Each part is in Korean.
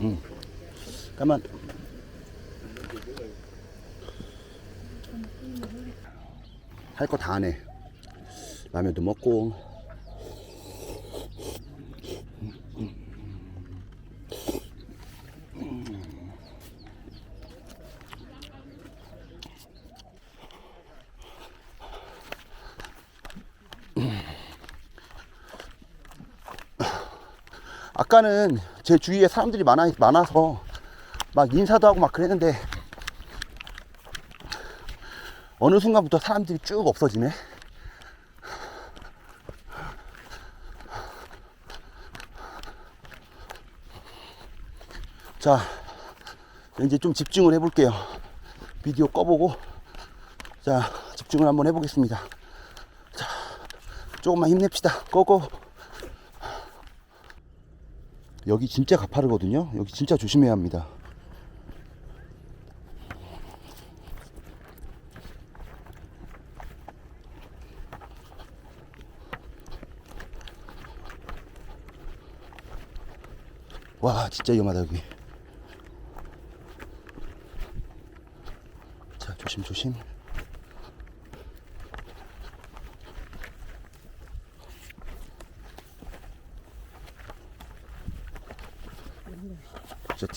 응. 가만. 할 거 다 하네. 라면도 먹고. 아까는 제 주위에 사람들이 많아, 많아서 막 인사도 하고 막 그랬는데 어느 순간부터 사람들이 쭉 없어지네. 자, 이제 좀 집중을 해볼게요. 비디오 꺼보고, 자, 집중을 한번 해보겠습니다. 자, 조금만 힘냅시다. 고고. 여기 진짜 가파르거든요. 여기 진짜 조심해야 합니다. 와, 진짜 위험하다, 여기. 자, 조심, 조심.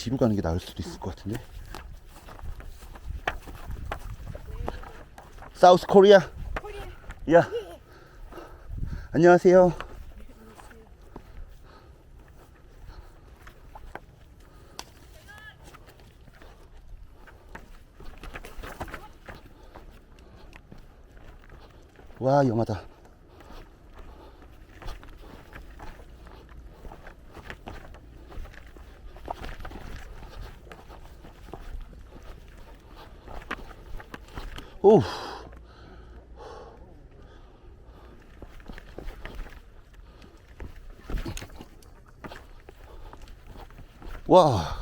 뒤로 가는 게 나을 수도 있을 것 같은데. 사우스 코리아. 야. 안녕하세요. 와, 위험하다. 오. 와.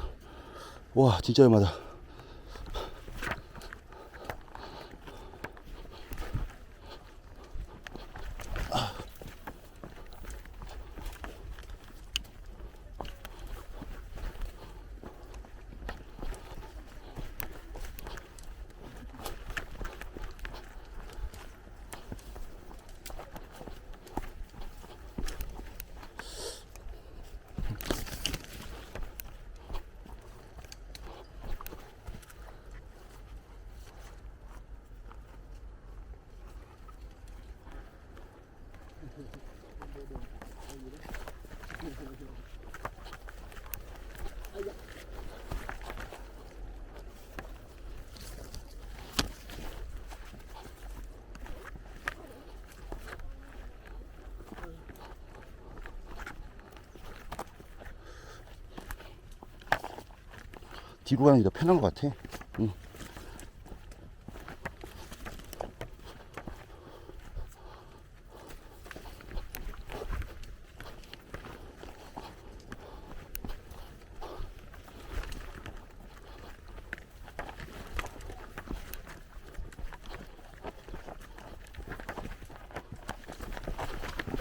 와, 진짜 위험하다. 뒤로 가는 게 더 편한 것 같아. 응.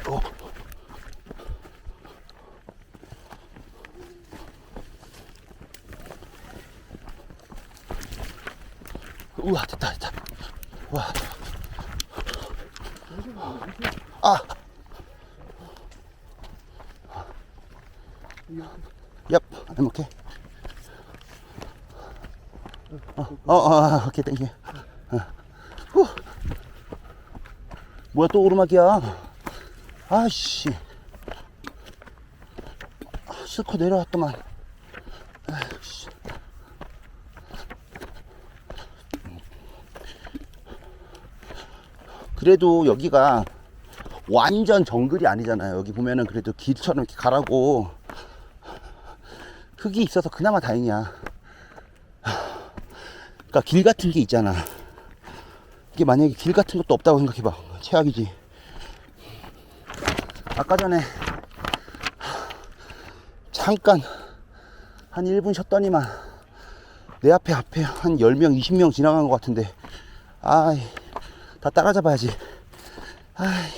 어. 우와 됐다 됐다 와. 아. 얍, I'm okay. 어, 어, 어, 오케이, 땡큐. 어. 후. 뭐야, 또 오르막이야. 아씨. 아, 실컷 내려왔더만. 그래도 여기가 완전 정글이 아니잖아요. 여기 보면은 그래도 길처럼 이렇게 가라고 흙이 있어서 그나마 다행이야. 그러니까 길 같은 게 있잖아. 이게 만약에 길 같은 것도 없다고 생각해봐. 최악이지. 아까 전에 잠깐 한 1분 쉬었더니만 내 앞에 앞에 한 10명, 20명 지나간 것 같은데 아이 다 따라잡아야지. 아이,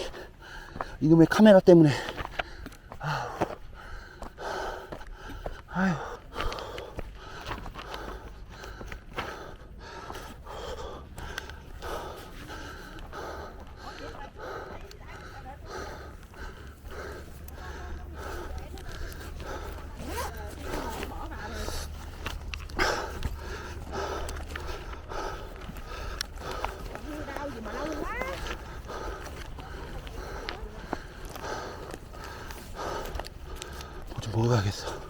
이놈의 카메라 때문에. 아휴. 아휴. 가야겠어.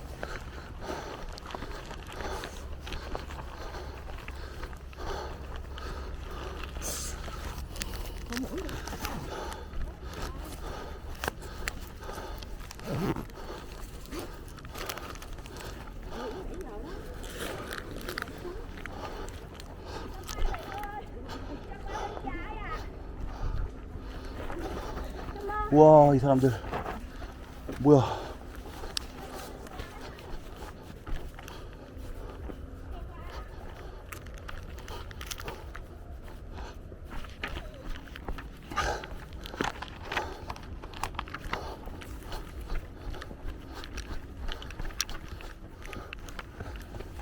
와, 이 사람들. 뭐야.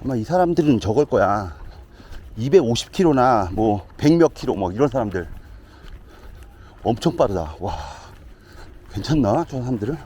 아마 이 사람들은 저걸 거야. 250km나 뭐 100몇 킬로 뭐 이런 사람들. 엄청 빠르다. 와. 괜찮나? 저 사람들은?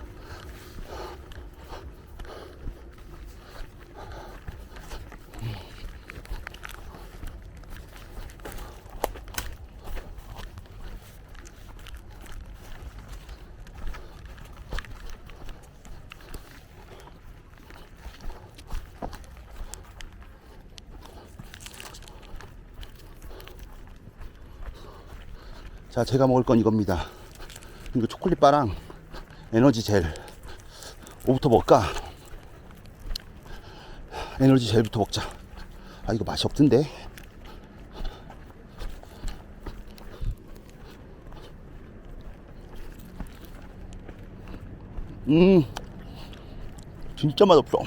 자, 제가 먹을 건 이겁니다. 이거 초콜릿 바랑 에너지 젤. 뭐부터 먹을까? 에너지 젤부터 먹자. 아, 이거 맛이 없던데. 음, 진짜 맛없어.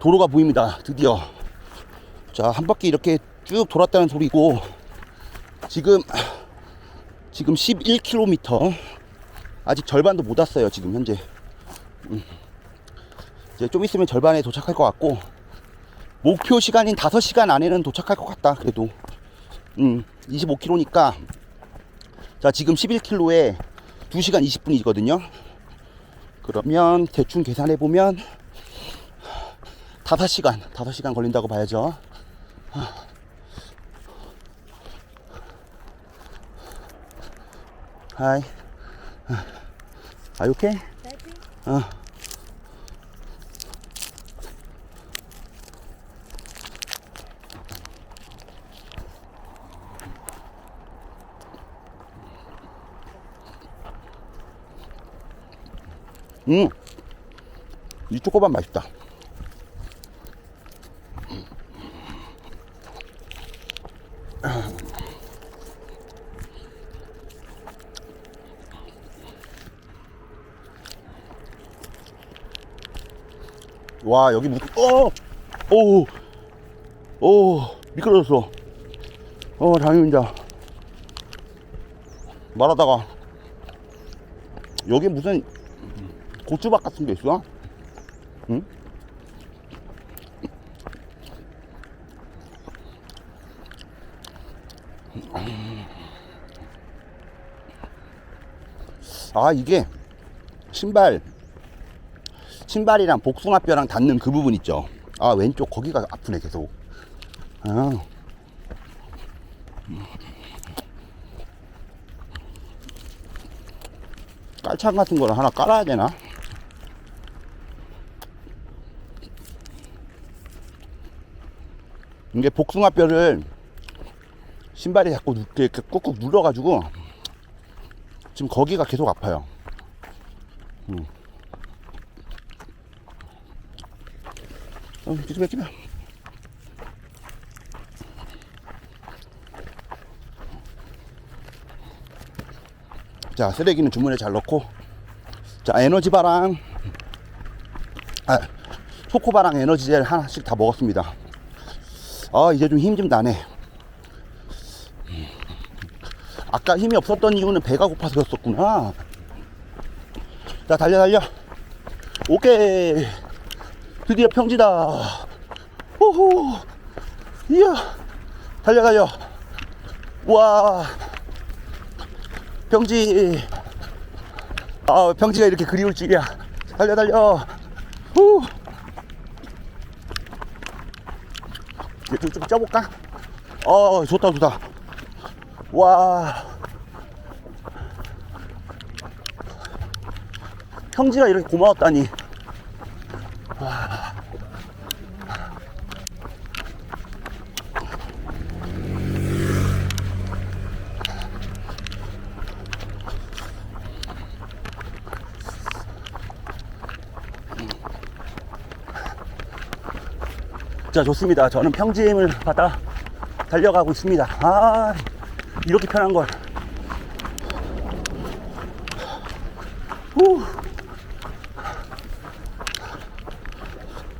도로가 보입니다. 드디어. 자, 한 바퀴 이렇게 쭉 돌았다는 소리고, 지금, 지금 11km. 아직 절반도 못 왔어요, 지금 현재. 음. 이제 좀 있으면 절반에 도착할 것 같고, 목표 시간인 5시간 안에는 도착할 것 같다, 그래도. 음, 25km니까. 자, 지금 11km에 2시간 20분이거든요. 그러면 대충 계산해 보면 5시간, 5시간 걸린다고 봐야죠. 하이. Are you okay? 어. 음, 이 초코밥 맛있다. 와 여기 무, 어, 오, 오, 미끄러졌어. 어, 다행입니다. 말하다가 여기 무슨 고추밭 같은 게 있어? 응? 아 이게 신발 신발이랑 복숭아뼈랑 닿는 그 부분 있죠. 아 왼쪽 거기가 아프네 계속. 아. 깔창 같은 거를 하나 깔아야 되나? 이게 복숭아 뼈를 신발에 자꾸 누- 이렇게 꾹꾹 눌러가지고 지금 거기가 계속 아파요. 음. 어, 기습해, 기습해. 자, 쓰레기는 주문에 잘 넣고. 자, 에너지바랑, 아, 초코바랑 에너지젤 하나씩 다 먹었습니다. 아, 이제 좀 힘좀 나네. 아까 힘이 없었던 이유는 배가 고파서 그랬었구나. 자, 달려, 달려. 오케이. 드디어 평지다. 호호. 이야. 달려, 달려. 와. 평지. 아, 평지가 이렇게 그리울 줄이야. 달려, 달려. 후. 좀, 좀 쪄볼까? 어, 좋다, 좋다. 와. 평지가 이렇게 고마웠다니. 자, 좋습니다. 저는 평지임을 받아 달려가고 있습니다. 아, 이렇게 편한 걸. 후.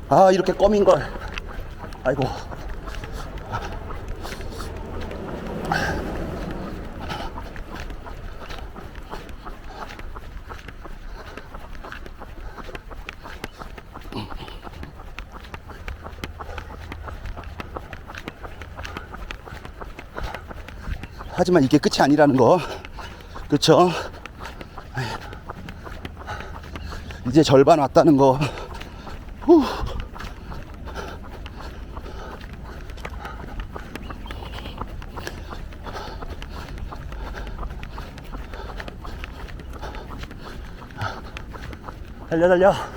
아, 이렇게 껌인 걸. 아이고. 하지만 이게 끝이 아니라는 거. 그쵸? 이제 절반 왔다는 거. 후. 달려 달려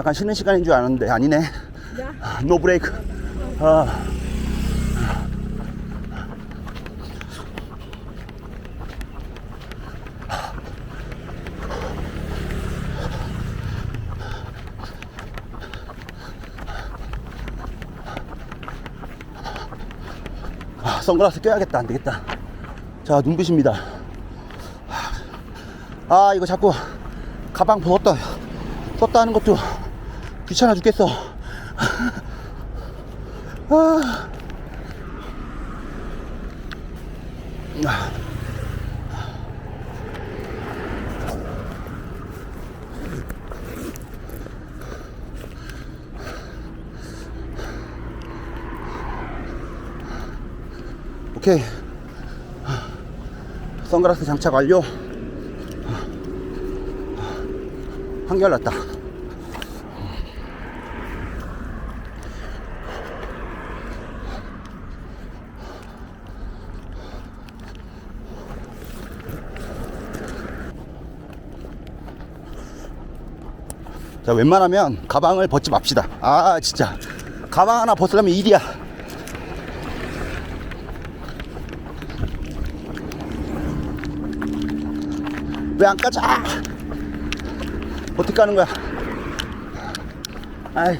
잠깐 쉬는 시간인 줄 아는데 아니네. 노 브레이크 아. 아, 선글라스 껴야겠다. 안 되겠다. 자 눈부십니다. 아 이거 자꾸 가방 벗었다 썼다 하는 것도 귀찮아 죽겠어 아. 아. 오케이 선글라스 장착 완료 한결 났다 자 웬만하면 가방을 벗지 맙시다. 아 진짜. 가방 하나 벗으려면 일이야. 왜안 아! 어떻게 까는 거야? 아이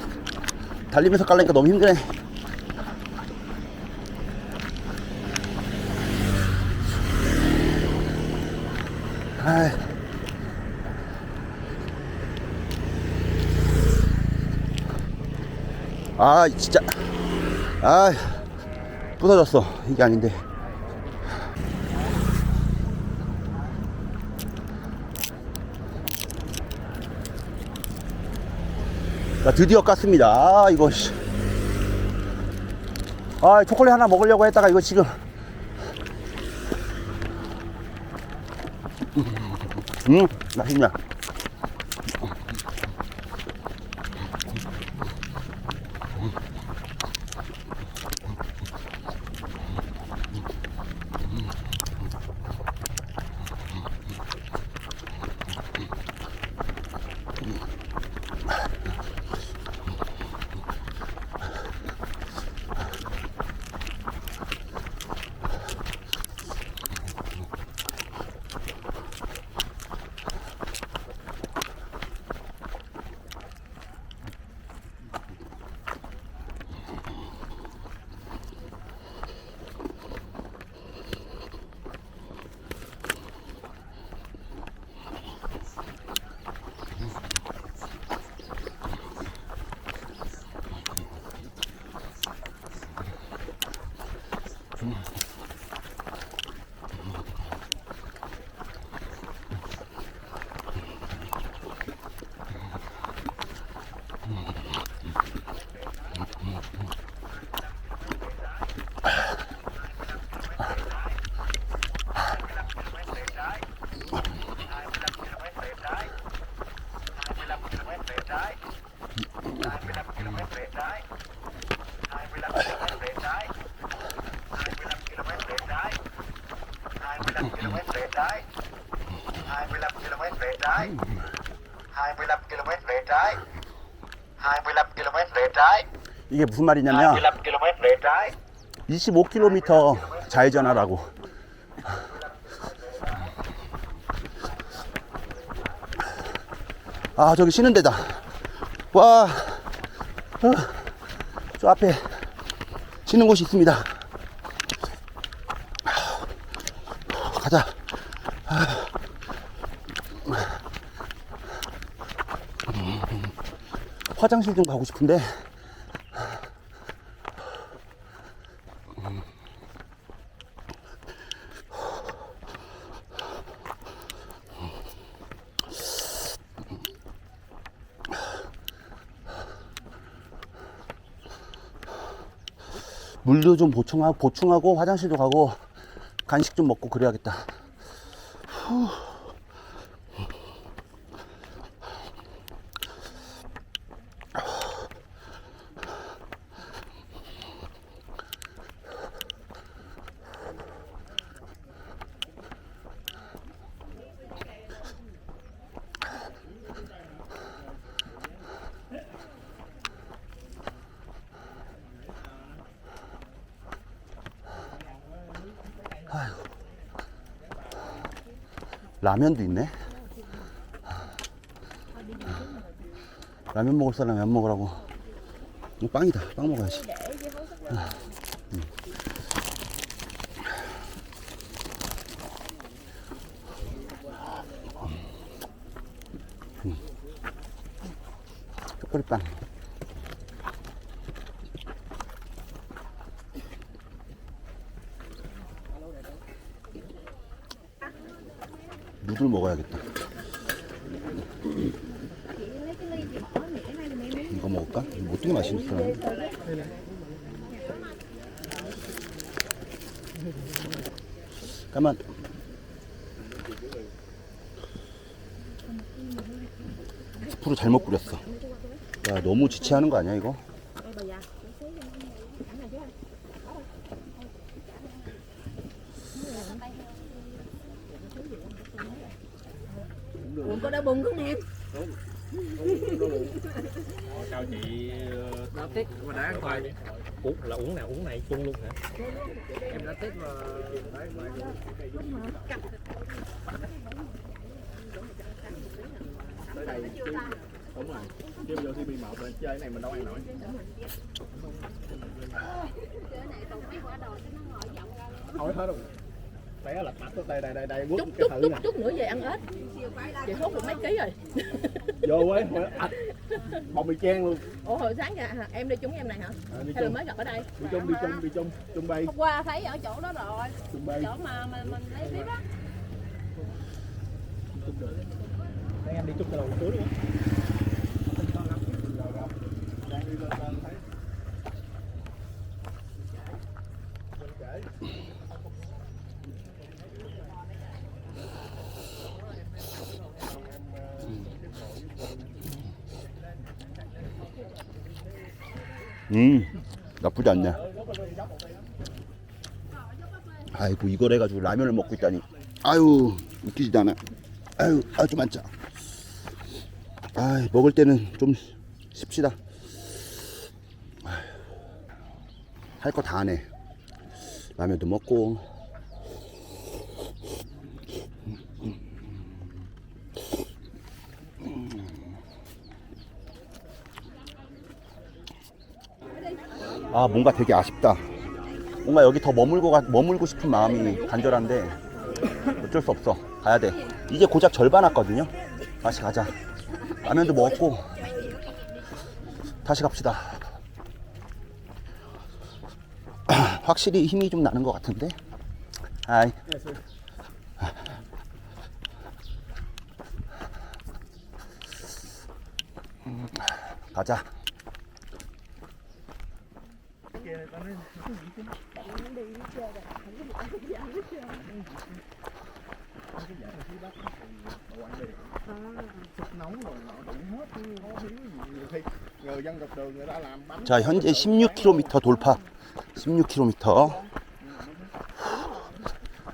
달리면서 깔라니까 너무 힘드네 아 진짜. 아 부서졌어. 이게 아닌데. 자 드디어 깠습니다. 아 이거 씨. 아 초콜릿 하나 먹으려고 했다가 이거 지금. 음 맛있냐 이게 무슨 말이냐면 25 km rẽ trái 25km 좌회전하라고. 아, 저기 쉬는 데다. 와, 어, 저 앞에 쉬는 곳이 있습니다. 가자. 화장실 좀 가고 싶은데 물도 좀 보충하고, 보충하고 화장실도 가고 간식 좀 먹고 그래야겠다. 후. 라면도 있네. 라면 먹을 사람이 안 먹으라고. 빵이다. 빵 먹어야지. 음. 음. 초콜릿빵. 누들 먹어야겠다. 이거 먹을까? 이거 어떻게 맛있어? 까만. 스프로 잘못 뿌렸어. 야, 너무 지체하는 거 아니야, 이거? Chung luôn hả? Em đã tết mà tới đây đúng rồi. Chứ vô thì bị mạo chơi cái này mình đâu ăn nổi hỏi hết rồi té lật mặt đây đây đây đây Chút cái chút thử chút nè chút nữa về ăn ếch. Chị hốt được mấy ký rồi. vô ấy hỏi ạch bọc mì chen luôn Ủa hồi sáng hả? em đi chung với em này hả? à, đi Hay là chung mới gặp ở đây? đi chung đi chung đi chung chung bay Hôm qua thấy ở chỗ đó rồi. chung bay Chỗ mà mình mình lấy clip á. Đang em đi chung cái đầu cuối luôn 음, 나쁘지 않네. 아이고, 이걸 해가지고 라면을 먹고 있다니. 아유, 웃기지도 않아. 아유, 아주 많자. 아, 먹을 때는 좀 쉽시다. 할 거 다 하네. 라면도 먹고. 아, 뭔가 되게 아쉽다. 뭔가 여기 더 머물고, 가, 머물고 싶은 마음이 간절한데 어쩔 수 없어. 가야 돼. 이제 고작 절반 왔거든요. 다시 가자. 라면도 먹었고 다시 갑시다. 확실히 힘이 좀 나는 것 같은데. 아이. 음, 가자. 자, 현재 16km 돌파. 16km.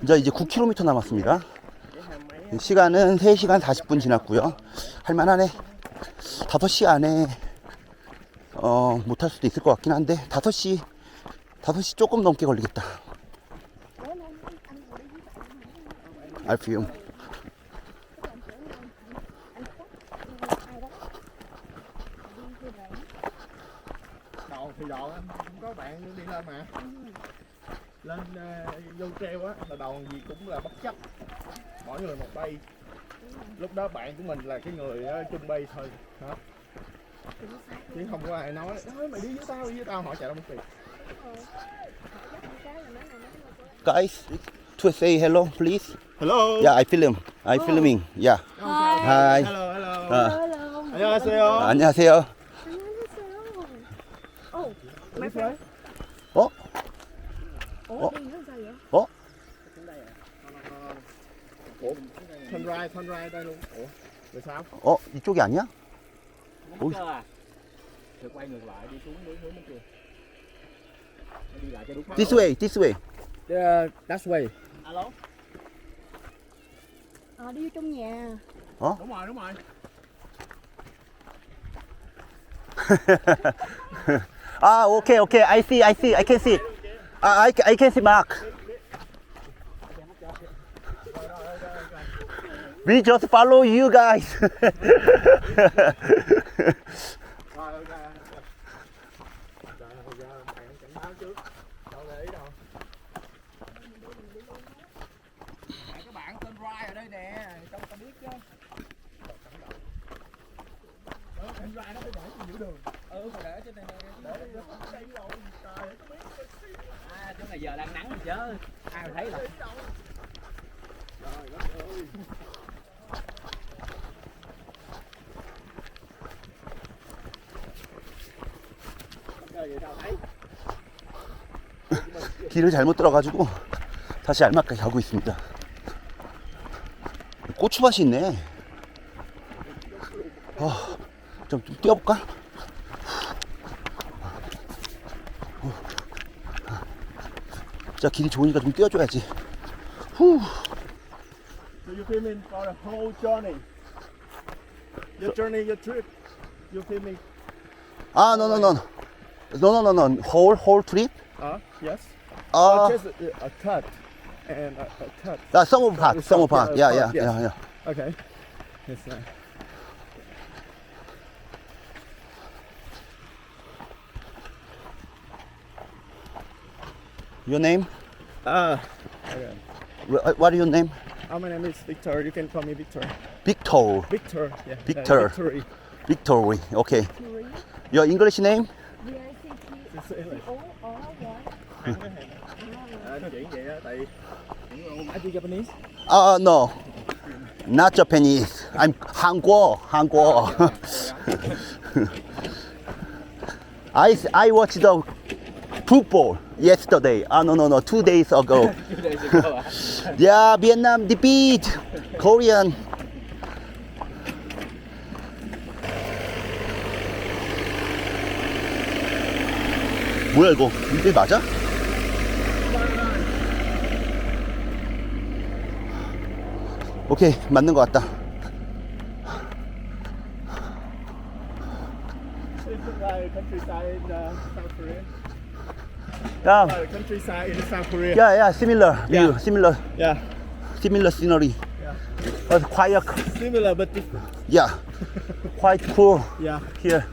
이제 이제 9km 남았습니다. 시간은 3시간 40분 지났고요. 할만하네. 5시 안에 어, 못할 수도 있을 것 같긴 한데 5시 5시 조금 넘게 걸리겠다. 알피움. đầu thì đầu anh cũng có bạn đi lên mà lên ờ, vô treo á là đầu gì cũng là bất chấp mỗi người một bay lúc đó bạn của mình là cái người ờ, chung bay thôi hả chứ không có ai nói "Ê, mày đi với tao đi với tao họ chạy đâu mất tiền Guys, to say hello, please. hello Yeah, I film. I filming. Yeah. Hi. hello hello 어, 안녕하세요 안녕하세요. Oh, my friend. 어? Ủa, Ủa? đi nữa sao vậy? 어? ủa sunrise sunrise đây luôn ủa rồi sao 어? 이쪽이 아니야? Ôi. À. Rồi quay ngược lại đi xuống hướng hướng bên kia. Đi lại cho đúng. This way, this way. Uh, that's way. alo Ờ, đi vô trong nhà. Hả? đúng rồi đúng rồi ah, okay, okay. I see, I see, I can see. 아, I, I can see Mark. We just follow you guys. chứ. Ai mà thấy thấy 길을 잘못 들어가지고 다시 알맞게 가고 있습니다. 고추밭이 있네. 어, 좀, 좀 뛰어볼까? 진짜 길이 좋으니까 좀 뛰어줘야지. 후. So you filming for the whole journey your journey your trip you filming 아, no, no, no. No, no, no, no. Whole, whole trip? uh yes 아, just a, a cut and a, a cut 나 서머 파크, 서머 파크. 야, 야, Yes. 야, 야. okay yes sir. Your name? Ah. Uh, what is your name? Uh, my name is Victor. You can call me Victor. Victor. Victor. Yeah. Victor. Uh, Victory. Victory. Okay. Victory. Your English name? Uh, no, not Japanese. I'm Hangguo. Hangguo. I I watch the football yesterday. Ah, no, no, no. Two days ago. yeah, Vietnam defeat Korean. 뭐야 이거? 이게 맞아? 오케이 맞는 것 같다. Countryside uh, South Korea Yeah. Uh, countryside in South Korea. Yeah, yeah, similar view, Yeah. similar, Yeah. similar scenery. Yeah. But quiet, Similar but different. yeah, quite cool Yeah. here.